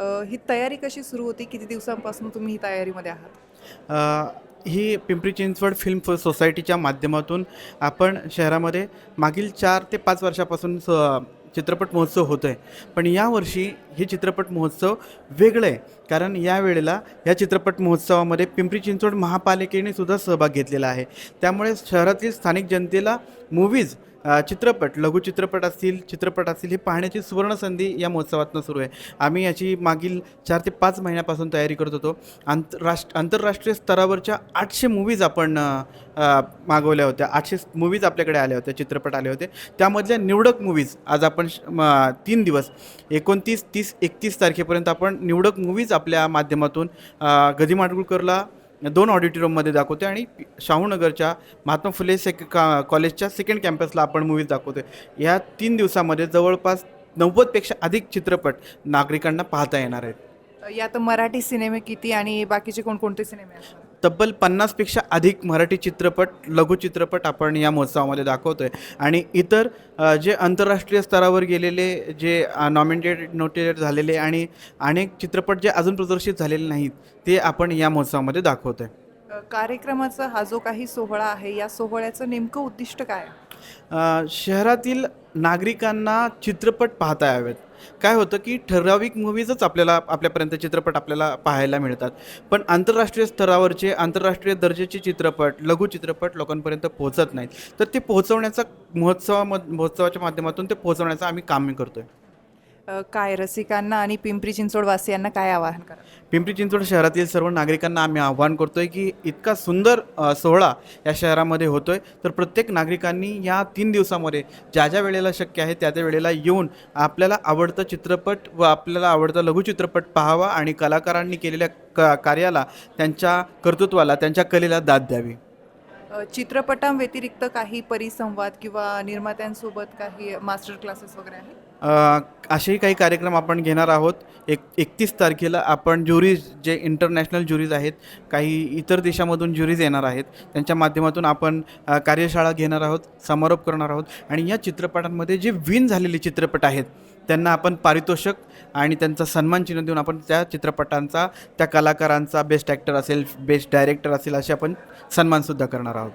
ही तयारी कशी सुरू होती? किती दिवसांपासून तुम्ही ही तयारीमध्ये आहात? ही पिंपरी चिंचवड फिल्म फ- सोसायटीच्या माध्यमातून आपण शहरामध्ये मागील चार ते पाच वर्षापासून स चित्रपट महोत्सव होतो आहे पण यावर्षी हे चित्रपट महोत्सव वेगळं आहे. कारण या वेळेला या चित्रपट महोत्सवामध्ये पिंपरी चिंचवड महापालिकेने सुद्धा सहभाग घेतलेला आहे. त्यामुळे शहरातील स्थानिक जनतेला मूवीज लघु चित्रपट लघुचित्रपट असतील चित्रपट असतील हे पाहण्याची सुवर्ण संधी या महोत्सवातनं सुरू आहे. आम्ही याची मागील चार ते पाच महिन्यापासून तयारी करत होतो. आंतरराष्ट्र आंतरराष्ट्रीय स्तरावरच्या आठशे मूवीज आपण मागवल्या होत्या. आठशे मूवीज आपल्याकडे आल्या होत्या चित्रपट आले होते. त्यामधल्या निवडक मूवीज आज आपण श- तीन दिवस एकोणतीस तीस एकतीस तारखेपर्यंत आपण निवडक मूवीज आपल्या माध्यमातून गदी माडगुळकरला दोन ऑडिटोरियममध्ये दाखवते आणि शाहूनगरच्या महात्मा फुले सेक का कॉलेजच्या सेकंड कॅम्पसला आपण मूवीज दाखवतो या तीन दिवसामध्ये जवळपास नव्वदपेक्षा अधिक चित्रपट नागरिकांना पाहता येणार आहेत. यात मराठी सिनेमे किती आणि बाकीचे कोणकोणते सिनेमे असतात तब्बल पन्नासपेक्षा अधिक मराठी चित्रपट लघुचित्रपट आपण या महोत्सवामध्ये दाखवतो आहे आणि इतर जे आंतरराष्ट्रीय स्तरावर गेलेले जे नॉमिनेटेड नोटेड झालेले आणि अनेक चित्रपट जे अजून प्रदर्शित झालेले नाहीत ते आपण या महोत्सवामध्ये दाखवतो आहे कार्यक्रमाचा हा जो काही सोहळा आहे या सोहळ्याचं नेमकं उद्दिष्ट काय शहरातील नागरिकांना चित्रपट पाहता यावेत. काय होतं की ठराविक मूवीजच आपल्याला आपल्यापर्यंत चित्रपट आपल्याला पाहायला मिळतात. पण आंतरराष्ट्रीय स्तरावरचे आंतरराष्ट्रीय दर्जाचे चित्रपट लघु चित्रपट लोकांपर्यंत पोहोचत नाहीत. तर ते पोहोचवण्याचा महोत्सवाम महोत्सवाच्या माध्यमातून ते पोहोचवण्याचं आम्ही काम करतो आहे अ, काय रसिकांना आणि पिंपरी चिंचवड वासियांना काय आवाहन करा? पिंपरी चिंचवड शहरातील सर्व नागरिकांना आम्ही आव्हान करतोय की इतका सुंदर अ, सोहळा या शहरामध्ये होतोय. तर प्रत्येक नागरिकांनी या तीन दिवसामध्ये ज्या ज्या वेळेला शक्य आहे त्या त्या वेळेला येऊन आपल्याला आवडतं चित्रपट व आपल्याला आवडतं लघुचित्रपट पाहावा आणि कलाकारांनी केलेल्या क कार्याला त्यांच्या कर्तृत्वाला त्यांच्या कलेला दाद द्यावी. अ, चित्रपटांव्यतिरिक्त काही परिसंवाद किंवा निर्मात्यांसोबत काही मास्टर क्लासेस वगैरे आहे अ, असेही काही कार्यक्रम आपण घेणार आहोत. एक एकतीस तारखेला आपण ज्युरीज जे इंटरनॅशनल ज्युरीज आहेत काही इतर देशामधून ज्युरीज येणार आहेत त्यांच्या माध्यमातून आपण कार्यशाळा घेणार आहोत समारोप करणार आहोत आणि या चित्रपटांमध्ये जे विन झालेले चित्रपट आहेत त्यांना आपण पारितोषिक आणि त्यांचा सन्मान चिन्ह देऊन आपण त्या चित्रपटांचा त्या कलाकारांचा बेस्ट ॲक्टर असेल बेस्ट डायरेक्टर असेल असे आपण सन्मानसुद्धा करणार आहोत.